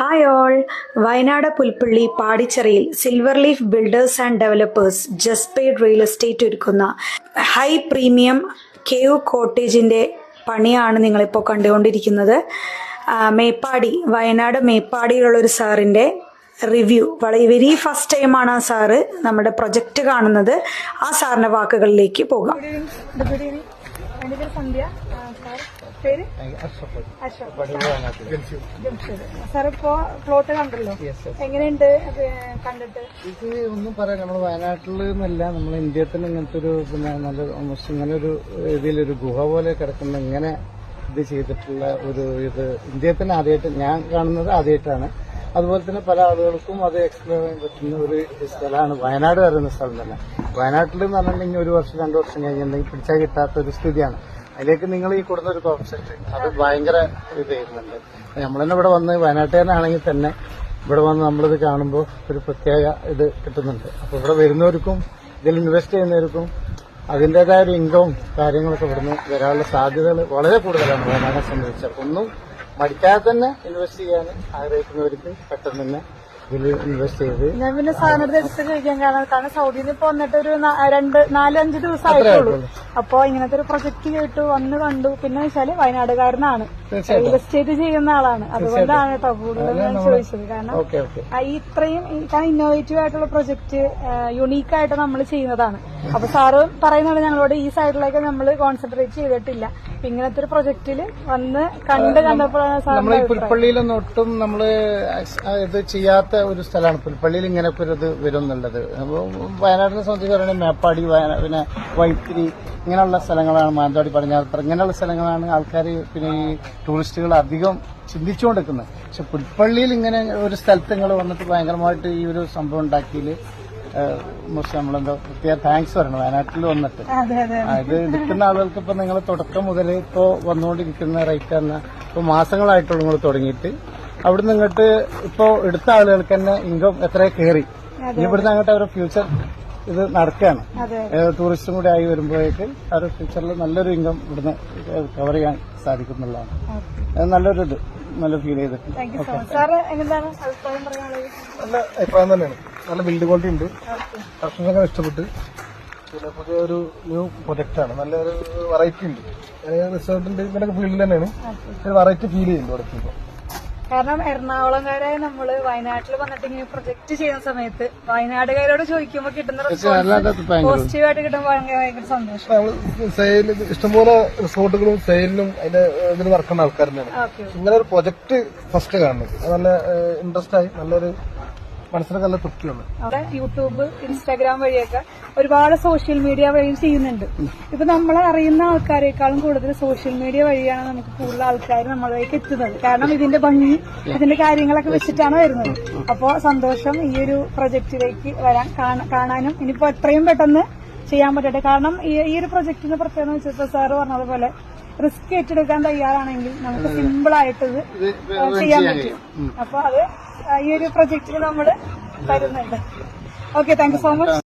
Hi all Wayanad Pulpally പാടിച്ചെറിയിൽ silver leaf builders and developers ജസ്പേഡ് real estate ഒരുക്കുന്ന high premium cave കോട്ടേജിന്റെ പണിയാണ് നിങ്ങളിപ്പോൾ കണ്ടുകൊണ്ടിരിക്കുന്നത്. മേപ്പാടി വയനാട് മേപ്പാടിയിലുള്ള ഒരു സാറിന്റെ റിവ്യൂ വളരെ വെരി ഫസ്റ്റ് ടൈമാണ് ആ സാറ് നമ്മുടെ പ്രൊജക്റ്റ് കാണുന്നത്. ആ സാറിന്റെ വാക്കുകളിലേക്ക് പോകാം. ഗുഡ് ഈവനിങ് സന്ധ്യ പേര്? സാർ ഇപ്പോ പ്ലോട്ട് കണ്ടല്ലോ. എങ്ങനെയുണ്ട്? കണ്ടിട്ട്? ഇത് ഒന്നും പറയാം നമ്മൾ വയനാട്ടിൽ എന്നല്ല നമ്മൾ ഇന്ത്യയിൽ തന്നെ ഇങ്ങനത്തെ ഒരു പിന്നെ നല്ല ഇങ്ങനെ ഒരു രീതിയിലൊരു ഗുഹ പോലെ കിടക്കുന്ന ഇങ്ങനെ ഇത് ചെയ്തിട്ടുള്ള ഒരു ഇത് ഇന്ത്യയിൽ തന്നെ ആദ്യമായിട്ട് ഞാൻ കാണുന്നത് ആദ്യമായിട്ടാണ്. അതുപോലെ തന്നെ പല ആളുകൾക്കും അത് എക്സ്പ്ലോർ ചെയ്യാൻ പറ്റുന്ന ഒരു സ്ഥലമാണ് വയനാട് പറയുന്ന സ്ഥലം തന്നെ. വയനാട്ടിൽ എന്ന് പറഞ്ഞിട്ടുണ്ടെങ്കിൽ ഒരു വർഷം രണ്ടു വർഷം കഴിഞ്ഞിട്ടുണ്ടെങ്കിൽ പിടിച്ചാൽ കിട്ടാത്ത ഒരു സ്ഥിതിയാണ്. അതിലേക്ക് നിങ്ങൾ ഈ കൊടുന്ന ഒരു കോൺസെപ്റ്റ് അത് ഭയങ്കര ഇത് ചെയ്യുന്നുണ്ട്. നമ്മൾ തന്നെ ഇവിടെ വന്ന് വയനാട്ടുകാരനാണെങ്കിൽ തന്നെ ഇവിടെ വന്ന് നമ്മളിത് കാണുമ്പോൾ ഒരു പ്രത്യേക ഇത് കിട്ടുന്നുണ്ട്. അപ്പൊ ഇവിടെ വരുന്നവർക്കും ഇതിൽ ഇൻവെസ്റ്റ് ചെയ്യുന്നവർക്കും അതിന്റെതായ ഒരു ഇൻകവും കാര്യങ്ങളൊക്കെ ഇവിടുന്ന് വരാനുള്ള സാധ്യതകൾ വളരെ കൂടുതലാണ് വയനാടിനെ സംബന്ധിച്ച്. ഒന്നും മടിക്കാതെ തന്നെ ഇൻവെസ്റ്റ് ചെയ്യാൻ ആഗ്രഹിക്കുന്നവർക്ക് പെട്ടെന്ന് തന്നെ ഇതിൽ ഇൻവെസ്റ്റ് ചെയ്ത്. ഞാൻ പിന്നെ സാധനം എടുത്ത് കഴിക്കാൻ കാരണം കാരണം സൗദിയിൽ നിന്ന് ഇപ്പൊ വന്നിട്ട് ഒരു രണ്ട് നാലഞ്ച് ദിവസം ആയിട്ടുള്ളൂ അപ്പൊ ഇങ്ങനത്തെ ഒരു പ്രൊജക്ട് കേട്ടു വന്ന് കണ്ടു. പിന്നെ വെച്ചാൽ വയനാടുകാരനാണ്. റിയൽ എസ്റ്റേറ്റ് ചെയ്യുന്ന ആളാണ്. അതുകൊണ്ടാണ് കേട്ടോ കൂടുതൽ ഞാൻ ചോദിച്ചത്. കാരണം ഇത്രയും കാരണം ഇന്നോവേറ്റീവ് ആയിട്ടുള്ള പ്രൊജക്ട് യുണീക്ക് ആയിട്ട് നമ്മൾ ചെയ്യുന്നതാണ്. അപ്പൊ സാറ് പറയുന്നത് ഞങ്ങളോട് ഈ സൈഡിലേക്ക് നമ്മൾ കോൺസെൻട്രേറ്റ് ചെയ്തിട്ടില്ല. ഇങ്ങനത്തെ ഒരു പ്രൊജക്റ്റിൽ വന്ന് കണ്ട് കണ്ടപ്പോഴാണ് നമ്മൾ ഈ പുൽപ്പള്ളിയിലൊന്നും ഒട്ടും നമ്മൾ ഇത് ചെയ്യാത്ത ഒരു സ്ഥലമാണ്. പുൽപ്പള്ളിയിൽ ഇങ്ങനെ ഒരു ഇത് വരും എന്നുള്ളത് അപ്പൊ വയനാടിനെ സംബന്ധിച്ച് പറയുന്നത് മേപ്പാടി പിന്നെ വൈത്തിരി ഇങ്ങനെയുള്ള സ്ഥലങ്ങളാണ് മാനന്തവാടി പടിഞ്ഞാറത്തറ ഇങ്ങനെയുള്ള സ്ഥലങ്ങളാണ് ആൾക്കാർ പിന്നെ ഈ ടൂറിസ്റ്റുകൾ അധികം ചിന്തിച്ചുകൊണ്ടിരിക്കുന്നത്. പക്ഷെ പുൽപ്പള്ളിയിൽ ഇങ്ങനെ ഒരു സ്ഥലത്ത് നിങ്ങൾ വന്നിട്ട് ഭയങ്കരമായിട്ട് ഈ ഒരു സംഭവം ഉണ്ടാക്കിയതിൽ മോശം നമ്മളെന്തോ പ്രത്യേക താങ്ക്സ് പറയണം. വയനാട്ടിൽ വന്നിട്ട്. അത് എടുക്കുന്ന ആളുകൾക്ക് ഇപ്പൊ നിങ്ങൾ തുടക്കം മുതൽ ഇപ്പോ വന്നുകൊണ്ടിരിക്കുന്ന റേറ്റ് തന്നെ ഇപ്പൊ മാസങ്ങളായിട്ടുള്ള നിങ്ങൾ തുടങ്ങിയിട്ട്. അവിടുന്ന് ഇങ്ങോട്ട് ഇപ്പോ എടുത്ത ആളുകൾക്ക് തന്നെ ഇൻകം എത്ര കയറി? ഇവിടുന്ന് അങ്ങോട്ട് അവരുടെ ഫ്യൂച്ചർ ഇത് നടക്കുകയാണ്. ടൂറിസ്റ്റും കൂടി ആയി വരുമ്പോഴേക്ക് അവരുടെ ഫ്യൂച്ചറിൽ നല്ലൊരു ഇൻകം ഇവിടുന്ന് കവർ ചെയ്യാൻ സാധിക്കുന്നുള്ളതാണ് നല്ലൊരു ഇത് നല്ല ഫീൽ ചെയ്തിട്ടുണ്ട് നല്ല അഭിപ്രായം തന്നെയാണ്. നല്ല ബിൽഡ് ക്വാളിറ്റി ഉണ്ട്. കസ്റ്റമേഴ്സൊക്കെ ഇഷ്ടപ്പെട്ട്. പിന്നെ പുതിയ ഒരു ന്യൂ പ്രൊജക്റ്റാണ് നല്ലൊരു വെറൈറ്റി ഉണ്ട്. റിസോർട്ടിന്റെ ഇങ്ങനെയൊക്കെ ഫീൽഡിൽ തന്നെയാണ്. ഒരു വെറൈറ്റി ഫീൽ ചെയ്യുന്നുണ്ട് ഇവിടെ കാരണം എറണാകുളംകാരായ നമ്മൾ വയനാട്ടിൽ വന്നിട്ട് ഇങ്ങനെ പ്രൊജക്ട് ചെയ്യുന്ന സമയത്ത് വയനാടുകാരോട് ചോദിക്കുമ്പോൾ കിട്ടുന്ന പോസിറ്റീവായിട്ട് കിട്ടുമ്പോൾ ഭയങ്കര സന്തോഷം. സെയിൽ ഇഷ്ടംപോലെ റിസോർട്ടുകളും സെയിലിനും അതിന്റെ ഇതിന് വർക്കുന്ന ആൾക്കാർ തന്നെയാണ് ഇങ്ങനെ ഒരു പ്രൊജക്ട് ഫസ്റ്റ് കാണുന്നത്. നല്ല ഇൻട്രസ്റ്റ് ആയി. നല്ലൊരു മനസ്സിനൊക്കെ നല്ല തൃപ്തിയുണ്ട് അവിടെ യൂട്യൂബ് ഇൻസ്റ്റാഗ്രാം വഴിയൊക്കെ ഒരുപാട് സോഷ്യൽ മീഡിയ വഴിയും ചെയ്യുന്നുണ്ട്. ഇപ്പൊ നമ്മളെ അറിയുന്ന ആൾക്കാരെക്കാളും കൂടുതൽ സോഷ്യൽ മീഡിയ വഴിയാണ് നമുക്ക് കൂടുതൽ ആൾക്കാർ നമ്മളിലേക്ക് എത്തുന്നത്. കാരണം ഇതിന്റെ ഭംഗി ഇതിന്റെ കാര്യങ്ങളൊക്കെ വെച്ചിട്ടാണ് വരുന്നത്. അപ്പോ സന്തോഷം ഈ ഒരു പ്രൊജക്റ്റിലേക്ക് വരാൻ കാണ- കാണാനും ഇനിയിപ്പോ എത്രയും പെട്ടെന്ന് ചെയ്യാൻ പറ്റട്ടെ. കാരണം ഈ ഒരു പ്രൊജക്ടിന് പ്രത്യേകത വെച്ചപ്പോ സാറ് പറഞ്ഞതുപോലെ റിസ്ക് ഏറ്റെടുക്കാൻ തയ്യാറാണെങ്കിൽ നമുക്ക് സിമ്പിൾ ആയിട്ട് ചെയ്യാൻ പറ്റും. അപ്പൊ അത് ഈ ഒരു പ്രൊജക്റ്റിൽ നമ്മൾ തരുന്നുണ്ട്. Okay thank so much